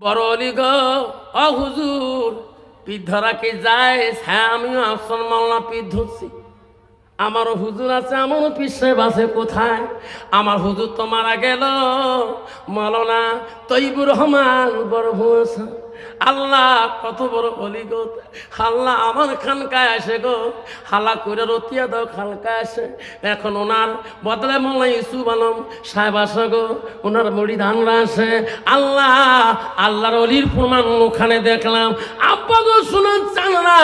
বড় অলি গো অ হুজুর পিঠ ধরা কি যায় হ্যাঁ আমিও আসল মাল্লা পিঠ ধরছি। আমারও হুজুর আছে আমারও পিসে বাসে কোথায়? আমার হুজুর তো মারা গেল। মালনা তৈবুর রহমান বড় ভূষা আল্লাহ, কত বড় অলি গো। আল্লাহ আমার খানকায় আসে গো। হাল্লা করে রতিয়া দাও, খানকায় আসে। এখন ওনার বদলে মোলা ইসুফ আলম সাহেব আসে গো। ওনার মুড়ি ধানরা আসে। আল্লাহ, আল্লাহর অলির প্রমাণ ওখানে দেখলাম। আব্বা গো, শোনান চানরা।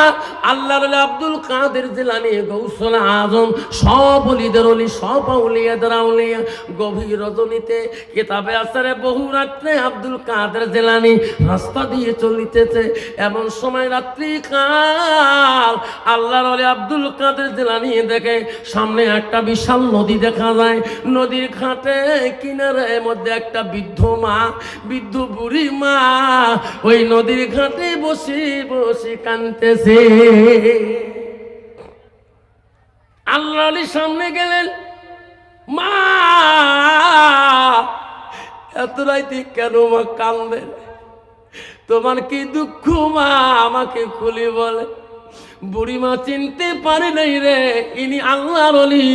আল্লাহর অলি আব্দুল কাদের জেলানি, গৌসল আজম, সব অলিদের অলি, সব আউলিয়াদের আউলিয়া। গভীর রজনীতে কিতাবে আসারে বহু রাত্রে আব্দুল কাদের জেলানি, রাস্তা দিয়ে চলিতেছে। এমন সময় রাত্রি কাল আল্লাহর অলি আব্দুল কাদের জেলানি দেখে সামনে একটা বিশাল নদী দেখা যায়। নদীর ঘাটে কিনারে মধ্যে একটা বৃদ্ধ মা, বৃদ্ধ বুড়ি মা ওই নদীর ঘাটে বসে বসে কানতেছে আল্লাহ আলী সামনে গেলেন, মা, এত রাইতে কেন মা কান্দেন তোমার কি দুঃখ মা? আমাকে খুলি বলে। বুড়িমা চিনতে পারে নাই রে, ইনি আল্লাহর অলি।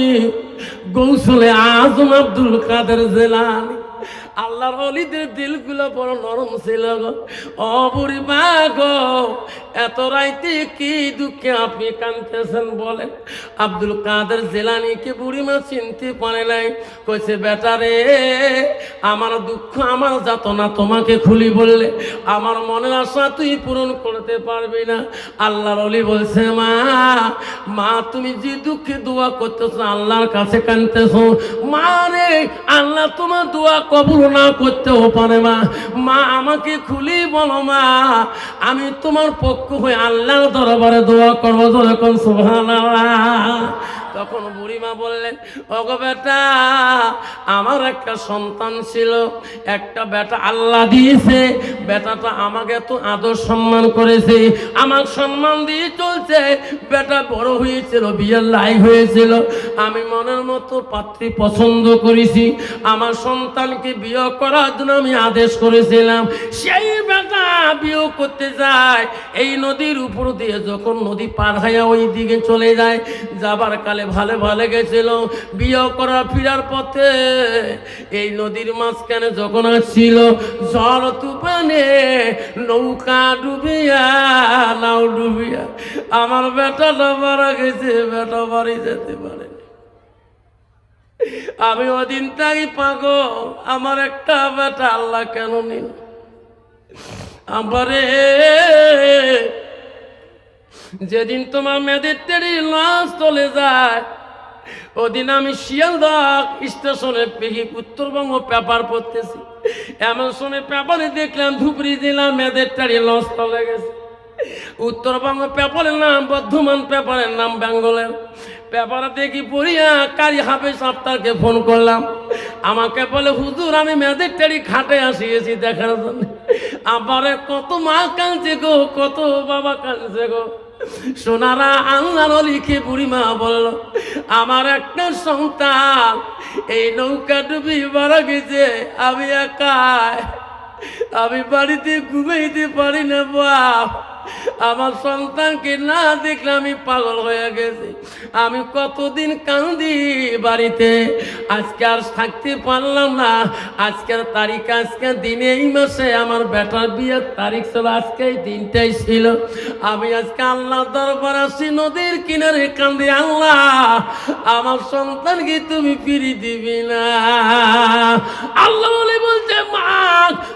গৌসলে আজম আব্দুল কাদের জেলানি। আল্লাহর অলিদের দিলগুলো বড় নরম ছিল গো। ও বুড়ি মা গো, এত রাইতে কি দুঃখে আপনি কানতেছেন বলেন? আব্দুল কাদের জেলানিকে বুড়িমা চিনতে পারে নাই? কইছে, বেটা রে, আমার দুঃখ আমার যাতনা তোমাকে খুলি বললে। আমার মনের আশা তুই পূরণ করতে পারবি না। আল্লাহর অলি বলছে, মা মা, তুমি যে দুঃখে দোয়া করতেছো, আল্লাহর কাছে কানতেছো মা রে, আল্লাহ তোমার দোয়া কবুল না করতেও পারে মা মা, আমাকে খুলি বলো মা, আমি তোমার পক্ষ হয়ে আল্লাহর দরবারে দোয়া করব। যখন সুবহানাল্লাহ। তখন বুড়িমা বললেন, ওগো বেটা, আমার একটা সন্তান ছিল, একটা বেটা আল্লাহ দিয়েছে, বেটাটা আমাকে তো আদর সম্মান করেছে, আমার সম্মান দিয়ে চলছে, বেটা বড় হয়েছিল, বিয়ের লাই হয়েছিল, আমি মনের মতো পাত্রী পছন্দ করেছি, আমার সন্তানকে বিয়ে করার জন্য আমি আদেশ করেছিলাম, সেই বিয়ে করতে যায়। এই নদীর উপর দিয়ে যখন নদী পার হয়ে ওই দিকে চলে যায়, যাবার কালে ভালো ভালো গেছিল। বিয়ে করা ফিরার পথে এই নদীর মাঝখানে যখন আসছিল, জল তুফানে নৌকা ডুবিয়া, নাও ডুবিয়া, আমার বেটা মারা গেছে, বেটা বাড়ি যেতে পারে আমি ওদিন তাই পাগল, আমার একটা বেটা আল্লাহ কেন নিল? আমারে যেদিন তোমার মেয়েদের তেরি লাশ চলে যায়, ওদিন আমি শিয়ালদা স্টেশনে পেহি উত্তরবঙ্গ পেপার পড়তেছি। এমন সময় পেপারে দেখলাম, ধুপড়ি দিলাম, মেয়েদের টাড়ি লঞ্চ চলে গেছে। উত্তরবঙ্গ পেপারের নাম, বর্ধমান পেপারের নাম বেঙ্গলের। পেপারে দেখি পড়িয়া কারি হাফে আফতারকে ফোন করলাম। আমাকে বলে, হুজুর, আমি মেয়েদের টেরি খাটে আসিয়েছি দেখার জন্য। আবারে কত মা কাঁদছে গো, কত বাবা কাঁদছে গো। সোনারা আল্লাহর লিখে বুড়িমা বলল, আমার একটা সন্তান, এই নৌকা ডুবি মারা গেছে, আমি একাই। আমি বাড়িতে ঘুমাইতে পারি না, বাপ। আমার সন্তানকে না দেখলে আমি পাগল হয়ে গেছি। আমি কতদিন কান্দি বাড়িতে, আজকে আর থাকতে পারলাম না। আজকের তারিখ, আজকে দিনে এই মাসে আমার বেটার বিয়ের তারিখ ছিল আজকে এই দিনটাই ছিল। আমি আজকে আল্লাহ দরবার আসি, নদীর কিনারে কান্দি, আল্লাহ, আমার সন্তানকে তুমি ফিরি দিবি না। আল্লাহ বলে বলছে, মা,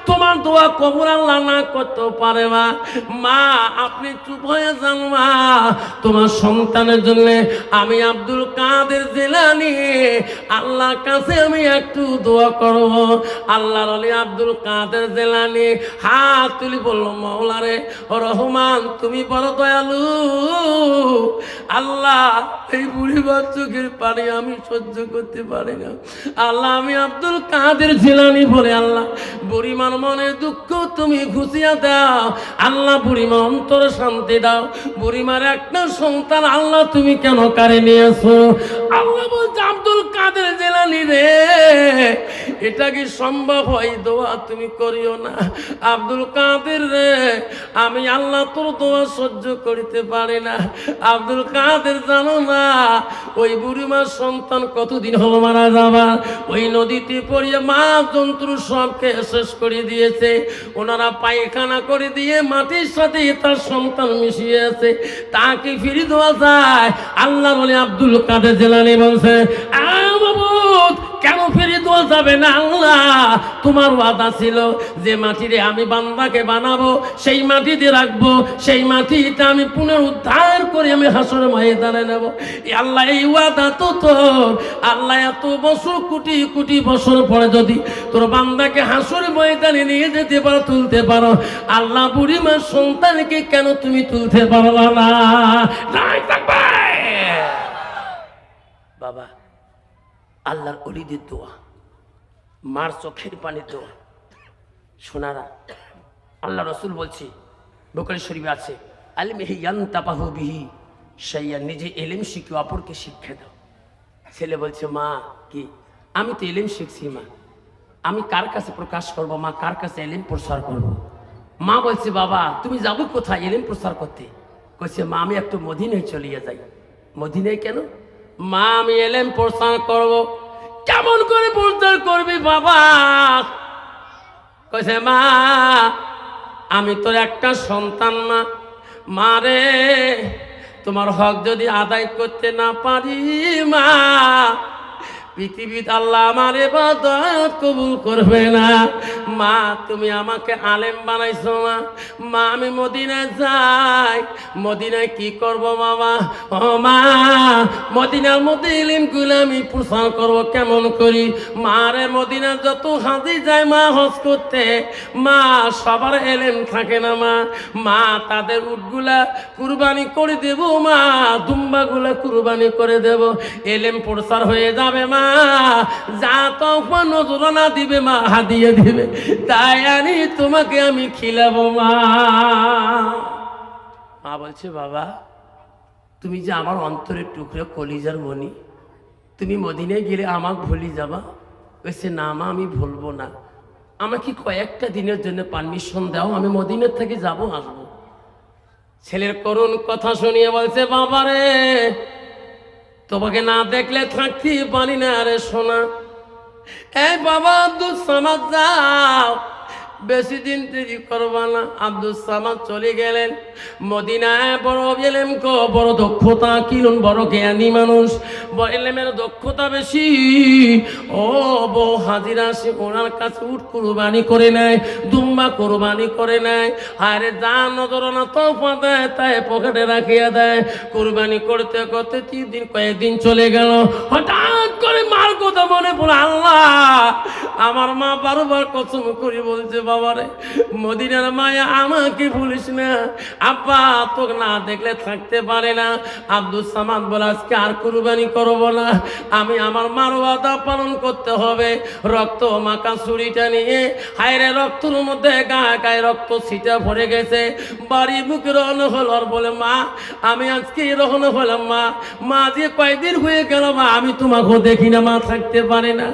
তোমার দোয়া কবর আল্লাহ না করতে পারে মা। মা আপনি চুপ হয়ে যান তোমার সন্তানের জন্য আমি আব্দুল কাদের জেলানি। আল্লাহর কাছে আমি একটু দোয়া করব। আল্লাহর আলী আব্দুল কাদের জেলানি। হাত তুলি বলল মৌলারে রহমান, তুমি বড় দয়ালু। আল্লাহ, এই বুড়ি চোখের পানি আমি সহ্য করতে পারি না। আল্লাহ, আমি আব্দুল কাদের জেলানি বলে আল্লাহ, বুড়িমার মনে দুঃখ তুমি ঘুষিয়া দাও। আল্লাহ, বুড়িমার অন্তরে শান্তি দাও। বুড়িমার একটা সন্তান, আল্লাহ তুমি কেন কারে নিয়েছো? আল্লাহ বলছে, আব্দুল কাদের জেলানি রে, এটা কি সম্ভব হয়? দোয়া তুমি করিও না। আব্দুল কাদের রে, আমি আল্লাহ তোর দোয়া সহ্য করিতে পারি না। আব্দুল কাদের জানো না, ওই বুড়িমার সন্তান কতদিন হলো মারা যাবা? ওই নদীতে পড়িয়ে মা জন্তু সবকে শেষ করে দিয়েছে। ওনারা পায়খানা করে দিয়ে মাটির সাথে তার সন্তান মিশিয়ে আছে তাকে ফিরে দেওয়া যায়? আল্লাহ বলে আব্দুল কাদের জেলানি বলছে "আ মাবুদ, কেন ফিরে দেওয়া যাবে না আল্লাহ? তোমার ওয়াদা ছিল যে মাটিরে আমি বান্দাকে বানাবো, সেই মাটিতে রাখব, সেই মাটিতে আমি পুনরুদ্ধার করে আমি হাসরে ময়দানে নেব। আল্লাহ, এই ওয়াদা তো তোর। আল্লাহ, এত বছর, কোটি কোটি বছর পরে যদি তোর বান্দাকে হাসরে ময়দানে নিয়ে যেতে পারো, তুলতে পারো, আল্লাহ বুড়িমার সন্তানকে কেন তুমি তুলতে পারলা না নাই থাকবে বাবা আল্লাহর অলিদের দোয়া, মার চোখের পানির দোয়া। সোনারা, আল্লাহ রসুল বলছি বোকারি শরীফে আছে, আলিম ইয়ান তাপাহু বিহি সাইয়া নিজে এলেম শিখি অপরকে শিক্ষা দাও। ছেলে বলছে, মা, কি? আমি তো এলেম শিখছি, মা। আমি কার কাছে প্রকাশ করব? মা, কার কাছে এলেম প্রসার করব? মা বলছে, বাবা, তুমি যাব কোথায় এলেম প্রসার করতে? কইছে, মা, আমি একটু মদিনায় চলিয়ে যাই। মদিনায় কেন? মা, আমি এলেম প্রসার করব। কেমন করে প্রস্থান করবি বাবা? কইছে, মা, আমি তোর একটা সন্তান না মারে তোমার হক যদি আদায় করতে না পারি মা পৃথিবীতে আল্লাহ আমার এবাদত কবুল করবে না। মা, তুমি আমাকে আলেম বানাইছো মা। মা, আমি মদিনায় যাই। মদিনায় কি করব বাবা? ও মা, মদিনার মধ্যে ইলিমগুলো আমি প্রসার করব কেমন করি? মারে মদিনা যত হাজি যায় মা, হজ করতে। মা, সবার এলেম থাকে না মা। মা, তাদের উটগুলা কুরবানি করে দেব মা, দুম্বাগুলা কুরবানি করে দেব। এলেম প্রসার হয়ে যাবে মা। যা তখন নজরানা দিবে, মা হাদিয়ে দিবে। তাই আনি তোমাকে আমি খিলাবো, মা। মা বলছে, বাবা, তুমি যে আমার অন্তরের টুকরো কলিজার মনি তুমি মদিনায় গেলে আমাকে ভুলি যাবা? কইছে, না, মা, আমি ভুলবো না। আমাকে কয়েকটা দিনের জন্য পারমিশন দাও, আমি মদিনের থেকে যাব, আসব। ছেলের করুণ কথা শুনিয়ে বলছে, বাবারে তোমাকে না দেখলে থাকতে পারি না রে সোনা। এই বাবা সামাদ যাও। বেশি দিন দেরি করবা না। আব্দুল সামাদ চলে গেলেন। মদিনায় বড় গেলেন কো বড় দক্ষতা কিলুন বড় জ্ঞানী মানুষ। এলেমের দক্ষতা বেশি। ও বউ হাজিরা, সে ওনার কাছে উঠ কুরবানি করে নেয়, দুম্বা কুরবানি করে নেয়। আরে যা নজর না তোফা দেয়, তাই পকেটে রাখিয়া দেয়। কুরবানি করতে করতে তিন দিন কয়েকদিন চলে গেল। হঠাৎ করে মার কথা মনে পড়ে, আল্লাহ, আমার মা বারবার কসম করি বলছে বাবারে, মদিনার মায়া আমাকে ভুলিস না। না দেখলে থাকতে পারে না। আব্দুল সামাদ আজকে আর কুরবানি করব না। আমি আমার মার পালন করতে হবে। রক্ত মাখা ছুরিটা নিয়ে, হায়রে রক্তর মধ্যে গায়ে গায়ে রক্ত ছিটা ভরে গেছে। বাড়ি মুখে রহন হল বলে, মা, আমি আজকে রওনা হলাম, মা। মা যে কয়দিন হয়ে গেল, মা, আমি তোমাকেও দেখি না, মা থাকতে পারে না।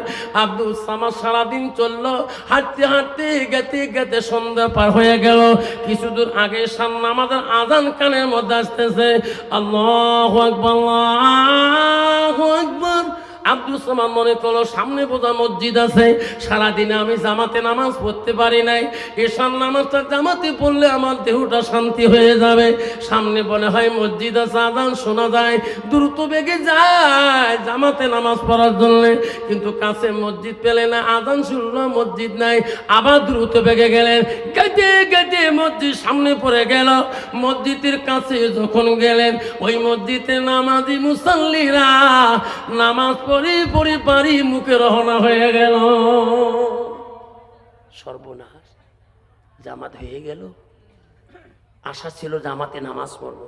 আব্দুল সামাদ সারাদিন চলল, হাঁটতে হাঁটতে গেতে গেতে সন্ধ্যা পার হয়ে গেল। কিছু দূর আগে সামনে আমাদের আজান কানের মধ্যে আসতেছে। আল্লাহ আকবর, আল্লাহ আকবার। আব্দুল সামাদ মনে করল, সামনে বোঝা মসজিদ আছে। সারাদিনে আমি জামাতে নামাজ পড়তে পারি নাই। এসার নামাজটা জামাতে পড়লে আমার দেহটা শান্তি হয়ে যাবে। সামনে বলে হয় মসজিদ আছে আদান শোনা যায়। দ্রুত বেগে যায় জামাতে নামাজ পড়ার জন্য। কিন্তু কাছে মসজিদ পেলে না আদান শুনলো মসজিদ নাই। আবার দ্রুত বেগে গেলেন। গেটে গেটে মসজিদ সামনে পড়ে গেল। মসজিদের কাছে যখন গেলেন, ওই মসজিদে নামাজি মুসল্লিরা নামাজ পড়ে পড়ে পারি, মুখে রহনা হয়ে গেল। সর্বনাশ। জামাত হয়ে গেল। আশা ছিল জামাতে নামাজ পড়ব।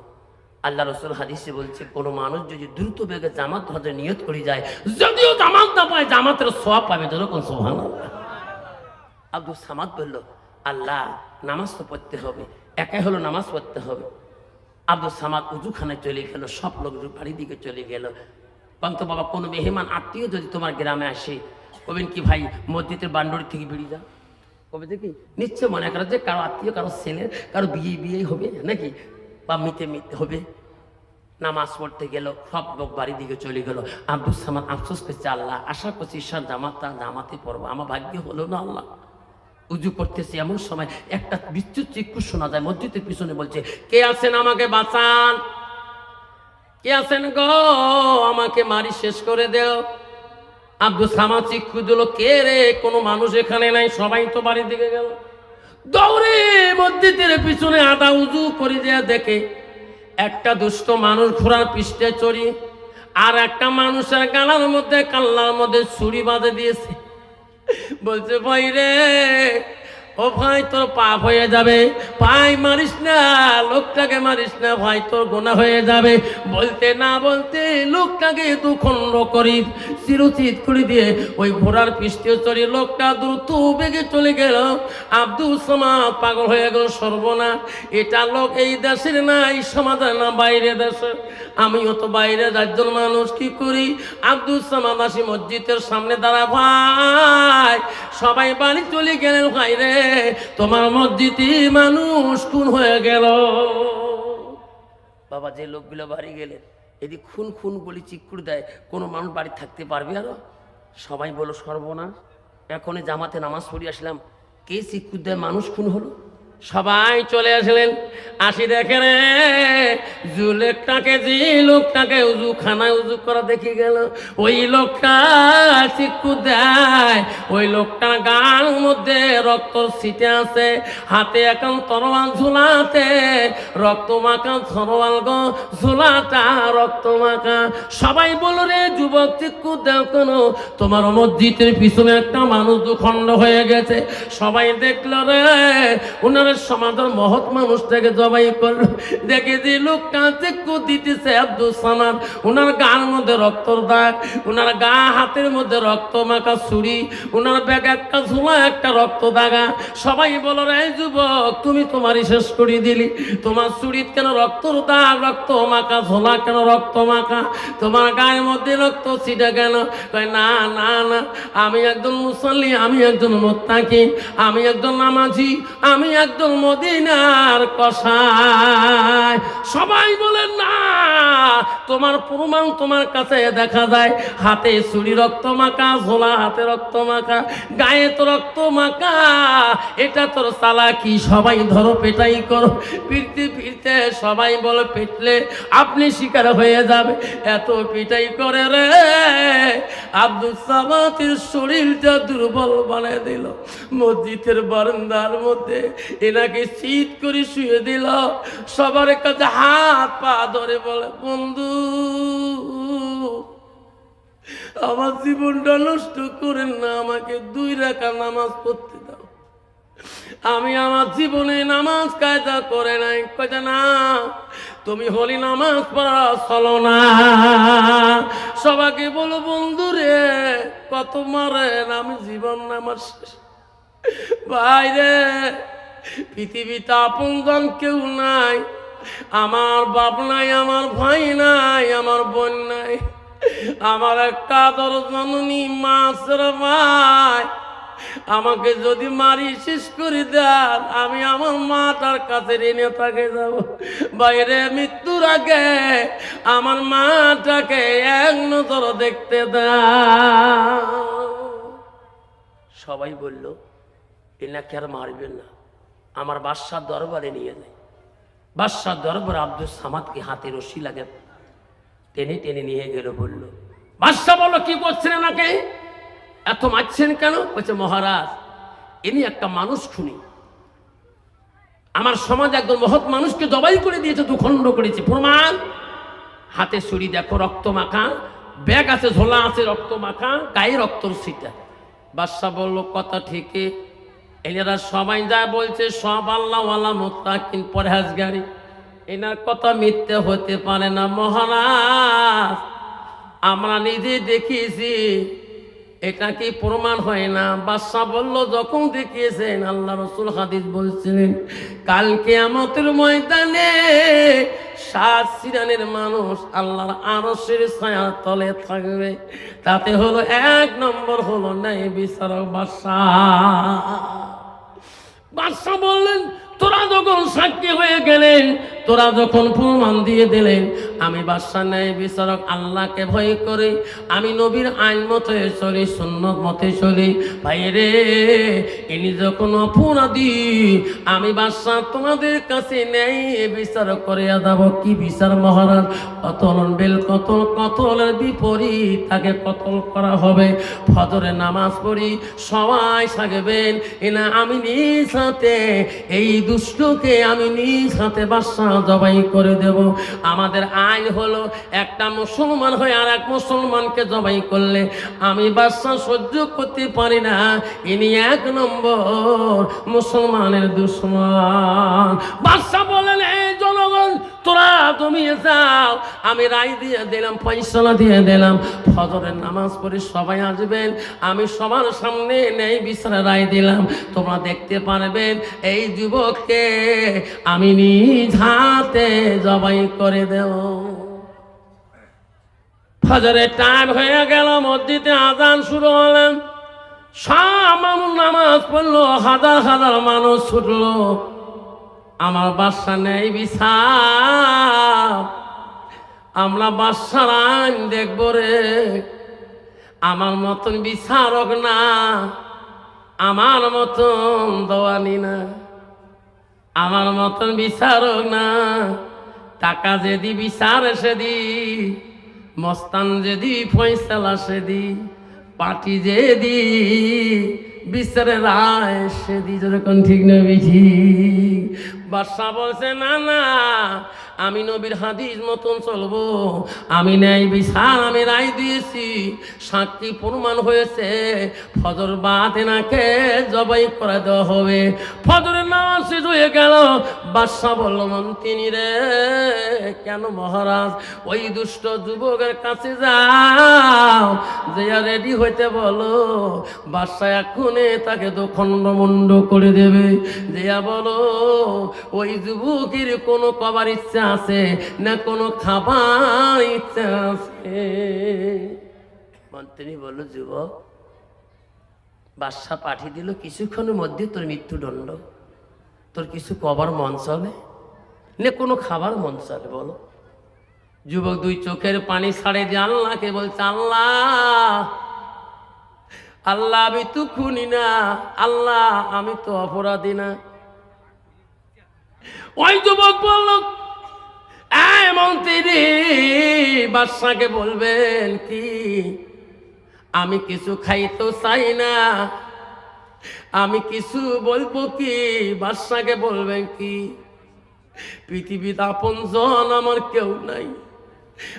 আল্লাহ রসুল হাদিসে বলছে, কোনো মানুষ যদি দ্রুত বেগে জামাত হতে নিয়ত করে যায়, যদিও জামাত না পায়, জামাতের সব পাবে যেরকম সোহান আব্দুল সামাদ বলল, আল্লাহ, নামাজ তো পড়তে হবে। একাই হলো নামাজ পড়তে হবে। আব্দুল সামাদ উজুখানায় চলে গেল, সব লোক বাড়ির দিকে চলে গেল। অন্ত বাবা কোনো মেহমান, আত্মীয় যদি তোমার গ্রামে আসে কবেন কি ভাই, মসজিদের বান্ডরি থেকে বেরিয়ে যা কবে দেখি, নিশ্চয় মনে করো যে কারও আত্মীয়, কারও ছেলের কারও বিয়ে বিয়ে হবে নাকি? বা মিতে মিতে হবে। নামাজ পড়তে গেল, সব লোক বাড়ি দিকে চলে গেল। আব্দুল সামান আফসোস করছে, আল্লাহ, আশা করছি ঈশ্বর জামাতা জামাতে পড়ব। আমার ভাগ্য হলো না আল্লাহ। উজু করতেছে এমন সময় একটা বিদ্যুৎ চিক্কু শোনা যায়, মসজিদের পিছনে বলছে, কে আছেন আমাকে বাঁচান? কে আছেন গো, আমাকে মারি শেষ করে দেও। আব্দুল সামা চিক্কু দিল কে রে? কোনো মানুষ এখানে নাই, সবাই তো বাড়ির দিকে গেল। দৌড়ে মসজিদের পিছনে আটা উজু করে দেয়া দেখে, একটা দুষ্ট মানুষ ঘোড়ার পৃষ্ঠে চড়ি, আর একটা মানুষের গালার মধ্যে কাল্লার মধ্যে ছুরি বাঁধে দিয়েছে। বলছে ভাই রে ও ভাই, তোর পাপ হয়ে যাবে। ভাই, মারিস না, লোকটাকে মারিস না, ভাই, তোর গোনা হয়ে যাবে। বলতে না বলতে লোকটাকে দু খণ্ড করি। চিরচিত করে দিয়ে ওই ঘোড়ার পৃষ্ঠে চড়ি লোকটা দ্রুত বেগে চলে গেল। আব্দুল সামাদ পাগল হয়ে গেল সর্বনা। এটা লোক এই দেশের না, এই সমাজের না, বাইরে দেশে। আমিও তো বাইরে রাজ্যের মানুষ কি করি? আব্দুল সামাদ আসি মসজিদের সামনে দাঁড়া ভাই, সবাই বাড়ি চলে গেলেন, ভাই রে। তোমার মসজিদে মানুষ খুন হয়ে গেল। বাবা, যে লোকগুলো বাড়ি গেলে এদিক খুন খুন বলি চিকুর দেয়, কোনো মানুষ বাড়ি থাকতে পারবে আরও? সবাই বলো সর্বনাশ। এখনই জামাতে নামাজ পড়ি আসলাম। কে চিকুর দেয়? মানুষ খুন হলো? সবাই চলে আসলেন। আসি দেখে রে জুলেকটাকে যে লোকটাকে উজু খানায় উজু করা দেখে গেল। ওই লোকটা চিকু দেয়, ওই লোকটার গান মধ্যে রক্ত ছিটে আছে, হাতে এখন তরোয়াল ঝুলাতে, রক্ত মাখা তরোয়াল গো, ঝুলাটা রক্ত মাখা। সবাই বলো রে যুবক চিকু দেও কেন? তোমার মসজিদের পিছনে একটা মানুষ দুখণ্ড হয়ে গেছে। সবাই দেখল, রে উনার সমাজের মহৎ মানুষটাকে জবাই করল। দেখে যে লোকটা চিকু দিতেছে আব্দুল সামাদ। উনার গার মধ্যে রক্তর দাগ, উনার গা হাতের মধ্যে রক্ত মাখা ছুরি, উনার ব্যাগ একটা ঝুলা, একটা রক্ত দাগা। সবাই বলো রে যুবক, তুমি তোমারই শেষ করে দিলি। তোমার চুরিত কেন রক্তর দাগ, রক্ত মাখা, ঝোলা কেন রক্ত মাখা? তোমার গায়ের মধ্যে রক্ত ছিটে কেন কয়, না না না, আমি একজন মুসল্লি, আমি একজন মোত্তাকি, আমি একজন নামাজি, আমি একজন মদিনার কষায়। সবাই বলেন, না, তোমার প্রমাণ তোমার কাছে দেখা যায়। হাতে ছুরি রক্ত মাখা, ঝোলা হাতে রক্ত মাখা, গায়ে তো রক্ত মাখা। এটা তোর চালাকি, সবাই ধরো পেটাই করো। ফিরতে ফিরতে সবাই বলে, পেটলে আপনি শিকার হয়ে যাবে। এত পিটাই করে রে। আব্দুল সামাতের শরীরটা দুর্বল বানিয়ে দিল। মসজিদের বারান্দার মধ্যে এনাকে শীত করে শুয়ে দিল। সবার কাছে হাত পা ধরে বলে, বন্ধু, আমার জীবনটা নষ্ট করেন না, আমাকে দুই রাখা নামাজ পড়তে দাও। আমি আমার জীবনে নামাজ কায়দা করে নাই। কয়টা না, তুমি হলি নামাজ পড়া চলো না। সবাইকে বলো, বন্ধু রে, কত মারেন, আমি জীবন নামাজ শেষ। বাইরে পৃথিবীতে আপনজন কেউ নাই, আমার বাপ নাই, আমার ভাই নাই, আমার বোন নাই, আমার একটা আদর জননী মাছের ভাই। আমাকে যদি মারি শেষ করে দেন, আমি আমার মাটার কাছে ঋণে তাকে যাব। বাইরে মৃত্যুর আগে আমার মাটাকে এক নজর দেখতে দাও সবাই বলল, এনাকে আর মারবেন না। আমার বাদশার দরবারে নিয়ে যায়। বাদশার দরবারে আব্দুল সামাদকে হাতে রশি লাগে। টেনে টেনে নিয়ে গেল, বলল, বাদশাহ বলল কি করছেন এনাকে এত মারছেন কেন? বলছে, মহারাজ, ইনি একটা মানুষ খুনি। আমার সমাজ একজন মহৎ মানুষকে জবাই করে দিয়েছে, দুখণ্ড করেছে। প্রমাণ, হাতে ছুরি দেখো, রক্ত মাখা, ব্যাগ আছে, ঝোলা আছে, রক্ত মাখা, গায়ে রক্তর সিটা বাদশাহ বলল, কথা ঠিকই এনারা সবাই যা বলছে, সব আল্লাহওয়ালা মোত্তাকিন, পরহেজগারি। এনার কথা মিথ্যে হতে পারে না, মহারাজ। আমরা নিজে দেখিয়েছি, এটা কি প্রমাণ হয় না? বাদশাহ বলল, যখন দেখিয়েছেন, আল্লাহ রসুল হাদিস বলছিলেন কালকে আমাদের ময়দানে সাত সিরানের মানুষ আল্লাহর আরশের ছায়া তলে থাকবে। তাতে হলো এক নম্বর হলো নাই বিচারক বাসা বাদশাহ বললেন তোরা যখন সাক্ষী হয়ে গেলেন, তোরা যখন প্রমাণ দিয়ে দিলেন, আমি বাদশাহ ন্যায় বিচারক আল্লাহকে ভয় করে, আমি নবীর আইন মতে চলি, সুন্নত মতে চলি। ভাই রে, ইনি যখন অপরাধী, আমি বাদশাহ তোমাদের কাছে নেই বিচার করে যাব। কি বিচার মহারাজ? কতল বেল, কতল, কতলের বিপরীত তাকে কতল করা হবে? ফদরে নামাজ পড়ি, সবাই থাকবেন এনা আমি নিজ হাতে এই দুষ্টকে আমি নিজ হাতে বাসা জবাই করে দেব। আমাদের আয় হলো, একটা মুসলমান হয়ে আর এক মুসলমানকে জবাই করলে আমি বাসা সহ্য করতে পারি না। ইনি এক নম্বর মুসলমানের দুশ্মন। বাসা বলেন তোরা তুমি যাও। আমি রায় দিয়ে দিলাম, ফয়সলা দিয়ে দিলাম। ফজরের নামাজ পড়ে সবাই আসবেন। আমি সবার সামনে নেই বিচারে রায় দিলাম। তোমরা দেখতে পারবেন, এই যুবককে আমি নিজ হাতে জবাই করে দেব। ফজরের টাইম হয়ে গেল, মসজিদে আজান শুরু হলেন সব নামাজ পড়ল, হাজার হাজার মানুষ ছুটলো। আমার বাসা নেই বিচার। আমরা বাসার আইন দেখব রে। আমার মতন বিচারক না। আমার মতন দোয়ানি না। আমার মতন বিচারক না। টাকা যেদি বিচার এসে দি মস্তান যেদি, ফয়সালা সে দি পার্টি যে দি বিচারে রায় সে দিয়ে যখন ঠিক না বিঠি বাদশাহ বলছে না না আমি নবীর হাদিস মতন চলবো। আমি ন্যায় বিচার, আমি রায় দিয়েছি। সাক্ষী প্রমাণ হয়েছে, ফজর বাদ এনাকে জবাই করে দেওয়া হবে। ফজরের নামাজ শেষ হয়ে গেল। বাদশাহ বলল মন্ত্রী রে, কেন মহারাজ? ওই দুষ্ট যুবকের কাছে যাও। যে রেডি হইতে বলো। বাদশাহ এখনে তাকে তো খণ্ডমণ্ড করে দেবে। দেয়া বলো, ওই যুবকের কোনো কবার ইচ্ছা আছে, না কোনো খাবার ইচ্ছা আছে। মন্ত্রী বলল, যুবক, বাদশাহ পাঠিয়ে দিল, কিছুক্ষণের মধ্যে তোর মৃত্যুদণ্ড তোর কিছু কবার মন চলে? না কোনো খাবার মন চলে, বলো? যুবক দুই চোখের পানি ছাড়ে দিয়ে আল্লাহকে বলছে, আল্লাহ আল্লাহ আমি তো খুনি না, আল্লাহ আমি তো অপরাধী না। ওই যুবক বলল মন্ত্রী বাদশাকে বলবেন কি? আমি কিছু খাইতে চাই না। আমি কিছু বলব কি? বাদশাকে বলবেন কি? পৃথিবীতে আপন জন আমার কেউ নাই।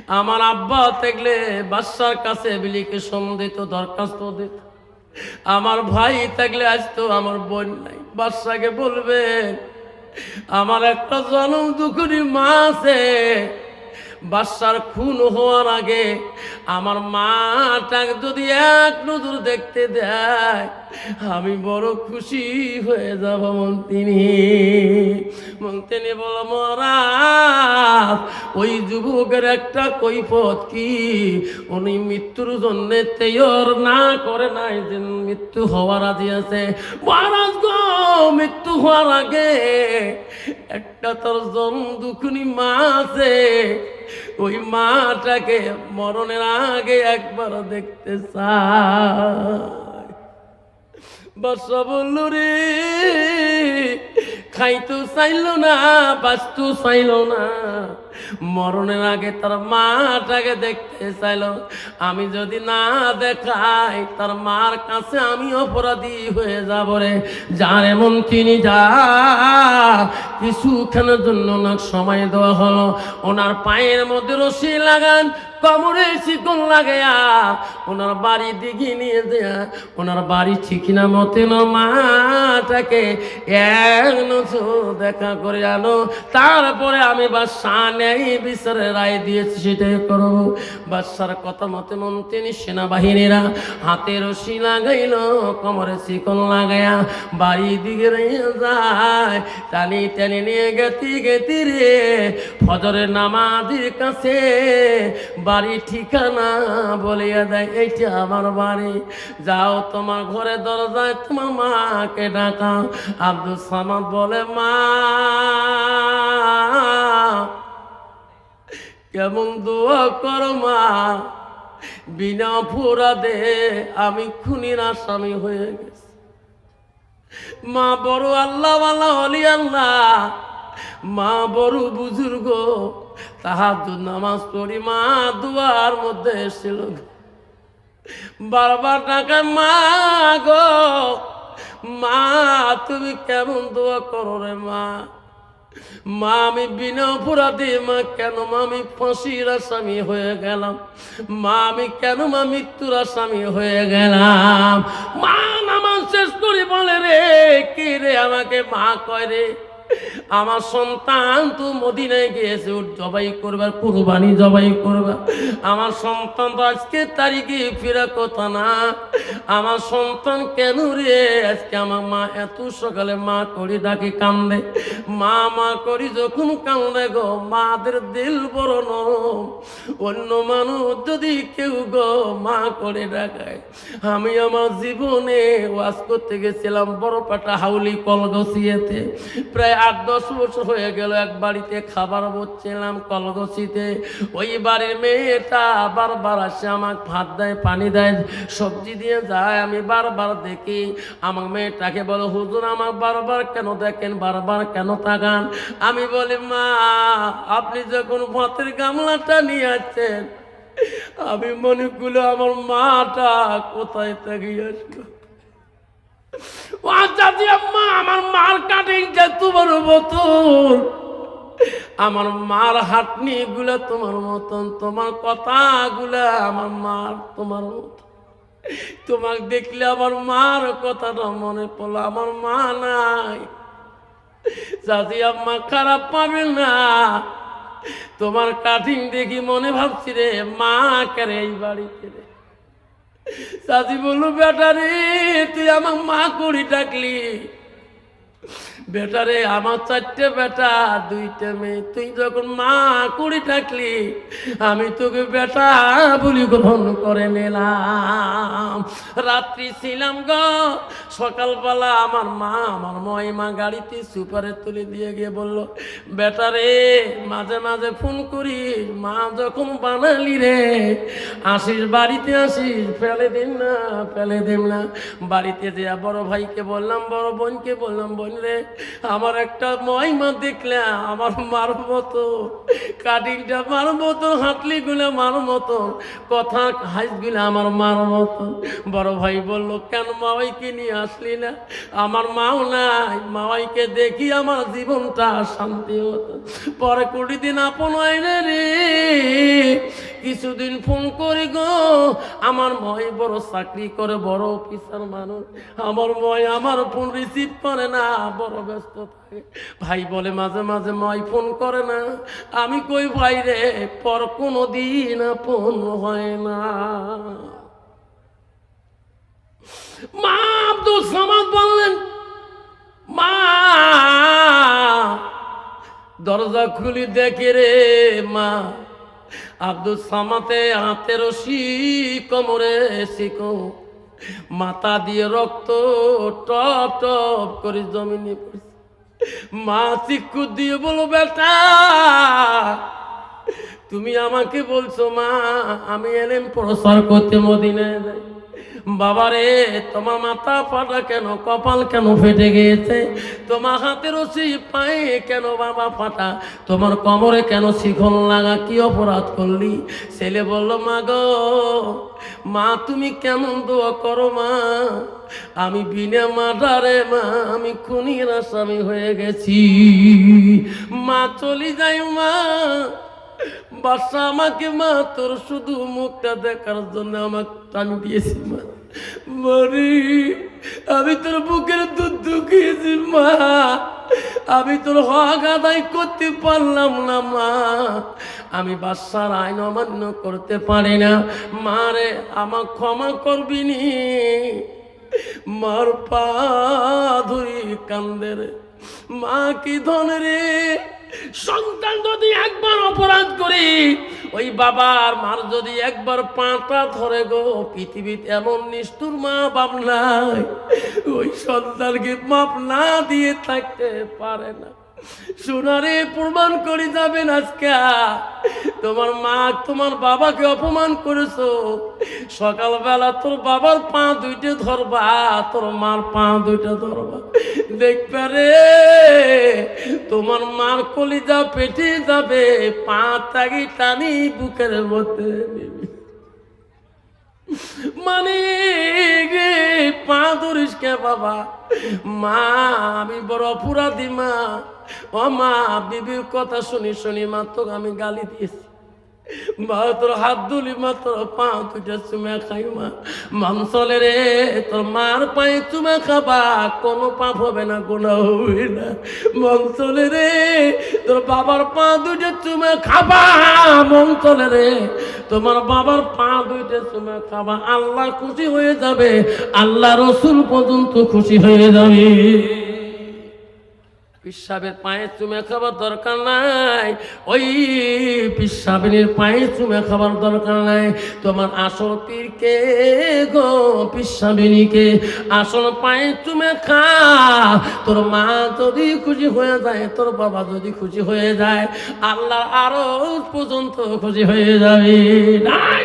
আমার আব্বা থাকলে বাদশার কাছে এপ্লিকেশন দিত, দরখাস্ত দিত। আমার ভাই থাকলে আসতো আমার বোন নাই। বাদশাকে বলবেন আমার একটা জনম দুখুনি মা আছে। বাচ্চার খুন হওয়ার আগে আমার মাটাকে যদি এক নজর দেখতে দেয় আমি বড় খুশি হয়ে যাব মন্ত্রী মন্ত্রী বল, মহারাজ, ওই যুবকের একটা কৈফত কি? উনি মৃত্যুর জন্য তেয়র না করে নাই যে মৃত্যু হওয়ার রাজি আছে। মহারাজ মৃত্যু হওয়ার আগে একটা তোর জন্ম দুখুনি মা আছে। ওই মাটাকে মরণের আগে একবার দেখতে চায় বাসা বলল খাইতো চাইল না বাঁচতো চাইল না। মরণের আগে তার মাটাকে দেখতে চাইল। আমি যদি না দেখাই তার মার কাছে আমি অপরাধী হয়ে যাব রে। যার এমন তিনি যা, কিছুক্ষণের জন্য ওনার সময় দেওয়া হলো। ওনার পায়ের মধ্যে রশি লাগান, কমরে শিকল লাগাইয়া ওনার বাড়ি দিকে নিয়ে দেয়া ওনার বাড়ি ঠিক না মতে মাটাকে এক নজর দেখা করে আনো। তারপরে আমি বা সান বিচারে রায় দিয়েছি, সেটাই কথা মতে মন্ত্রী সেনাবাহিনীরা হাতে লাগাইল শিকল লাগায়া যায়। টানি টানি নিয়ে গেতি কাছে বাড়ি ঠিকানা বলিয়া এইটা আমার বাড়ি। যাও তোমার ঘরে দরজায় তোমার মাকে ডাকা। আব্দুল সামাদ বলে, মা কেমন দোয়া কর মা। বিনা ফুরাদে আমি খুনির আসামি হয়ে গেছি। মা বড় আল্লাহ আল্লাহ অলি আল্লাহ। মা বড় বুজুর্গ। তাহার নামাজ পড়ি মা, দুয়ার মধ্যে এসেছিল। বারবার টাকা মা গো, মা, তুমি কেমন দোয়া করো রে মা? মা আমি বিনা মা, কেন মা আমি ফাঁসির আসামি হয়ে গেলাম? মা আমি কেন মা মৃত্যুর আসামি হয়ে গেলাম? মা, নামাজ শেষ করে বলে রে, কে রে আমাকে মা কয় রে? আমার সন্তান তো মদিনায় গিয়েছে জবাই করবার, কুরবানি জবাই করবার। আমার সন্তান তো আজকে তারিখে ফেরা কথা না। আমার সন্তান কেন রে? আজকে আমার মা এত সকালে মা করি ডাকে, কান্দে। মা মা করি যখন কান্দে গো, মাদের দিল বড় নরম। অন্য মানুষ যদি কেউ গো মা করে ডাকায়, আমি আমার জীবনে ওয়াজ করতে গেছিলাম বড় পাটা হাউলি কলগসিয়েতে। প্রায় আট, দশ বছর হয়ে গেল, এক বাড়িতে খাবার বলছিলাম কলগসিতে ওই বাড়ির মেয়েটা বারবার আসে, আমাকে ভাত দেয়, পানি দেয়, সবজি দিয়ে যায়, আমি বারবার দেখি আমার মেয়েটাকে বলো, হুজুর আমার বারবার কেন দেখেন, বারবার কেন তাকান? আমি বলি, মা, আপনি যখন ভাতের গামলাটা নিয়ে আসছেন, আমি মনে করল আমার মাটা কোথায় থেকে আসলো? আমার মার কাটিং তোমার মতন। আমার মার হাটনি গুলা তোমার মতন, তোমার কথা গুলা আমার মার তোমার মতন। তোমাকে দেখলে আমার মার কথাটা মনে পড়ল, আমার মা নাই। চাচি আম্মা, খারাপ পাবে না। তোমার কাটিং দেখি মনে ভাবছি রে, মা কেরে এই বাড়িতে রে? চাচি বলু বেটারি তুই আমার মা করি ডাকলি। বেটা রে আমার চারটে বেটা, দুইটা মেয়ে। তুই যখন মা করি ডাকলি আমি তোকে বেটা বলি গ্রহণ করে নিলাম। রাত্রি ছিলাম গ, সকালবেলা আমার মা আমার মহিমা গাড়িতে সুপারে তুলে দিয়ে গিয়ে বলল বেটা রে মাঝে মাঝে ফোন করিস, মা যখন বানালি রে, আসিস বাড়িতে আসিস, ফেলে দিন না, ফেলে দিন না। বাড়িতে যে বড় ভাইকে বললাম, বড় বোনকে বললাম, বোন রে, আমার একটা মহিমা দেখলে আমার মার মতো কাটিংটা মার মতো হাতলি গুলো মার মতো, কথা হাইসগুলো আমার মার মতো। বড় ভাই বলল, কেন মাওয়াইকে নিয়ে আসলি না? আমার মাও নাই মাওয়াইকে দেখি আমার জীবনটা শান্তি হতো পরে কুড়ি দিন আপন আইনে রে, কিছুদিন ফোন করি গো, আমার ময় বড় চাকরি করে, বড় অফিসার মানুষ। আমার ময় আমার ফোন রিসিভ করে না। বড় ব্যস্ত থাকে ভাই বলে, মাঝে মাঝে ময় ফোন করে না। আমি কই, ভাই রে, পর কোনো দিন ফোন হয় না। মা আব্দুল সামাদ বললেন, মা, দরজা খুলি দেখে রে, মা। আব্দুল সামাতে হাতে রশি কোমরে শিকো মাথা দিয়ে রক্ত টপ টপ করে জমিনে পড়ছে। মা চিক্কু দিয়ে বলো বেটা, তুমি আমাকে বলছো, মা, আমি এনে প্রসার করতে মদিনায় যাই। বাবা রে তোমার মাথা ফাটা কেন? কপাল কেন ফেটে গিয়েছে? তোমার হাতের রশি পায়ে কেন বাবা ফাটা? তোমার কমরে কেন শিখন লাগা? কি অপরাধ করলি? ছেলে বলল, মা গো, মা, তুমি কেমন দোয়া করো, মা? আমি বিনা মাটারে মা, আমি খুনির আসামি হয়ে গেছি। মা, চলি যাই, মা। বাসা আমাকে, মা, তোর শুধু মুখটা দেখার জন্য আমাকে টান দিয়েছি, মা। মরি, আমি তোর বুকের দুধ দুখিয়েছি মা। আমি তোর হক আদায় করতে পারলাম না, মা। আমি বাচ্চার আইন অমান্য করতে পারি না। মা রে আমার ক্ষমা করবি নি। মার পা ধরি কান্দে রে। মা, কি ধন রে? সন্তান যদি একবার অপরাধ করি ওই বাবার মার যদি একবার পাটা ধরে গো, পৃথিবীতে এমন নিষ্ঠুর মা বাপ নাই। ওই সন্তানকে মাপ না দিয়ে থাকতে পারে না। সোনারে প্রমাণ করে যাবেন আজকে। তোমার মা তোমার বাবাকে অপমান করেছ। সকালবেলা তোর বাবার পা দুইটা ধরবা, তোর মার পা দুইটা ধরবা। দেখবে রে, তোমার মার কলিজা পেটে যাবে, পা তাগি টানি বুকের মধ্যে মানে পা ধরিস কে বাবা? মা, আমি বড় অপরাধী মা। ও মা, বিবির কথা শুনি শুনি মা আমি গালি দিয়েছি। মা তোর হাত দুলি মা তোর পা চুমে খাই মা। মাংসলে রে, তোর মার পায়ে চুমে খাবা, কোনো পাপ হবে না কোনো হবে না। মাংসলে রে, তোর বাবার পা দুইটা চুমে খাবা মংসলে রে। তোমার বাবার পা দুইটা চুমে খাবা, আল্লাহ খুশি হয়ে যাবে, আল্লাহ রসুল পর্যন্ত খুশি হয়ে যাবে। পিসাবের পায়ে চুমে খাবার দরকার নাই। ওই পিসাবিনীর পায়ে চুমে খাবার দরকার নাই। তোমার আসল পীরকে গো পিসাবিনীকে? আসল পায়ে চুমে খা। তোর মা যদি খুশি হয়ে যায়, তোর বাবা যদি খুশি হয়ে যায় আল্লাহ আরও পর্যন্ত খুশি হয়ে যাবে। নাই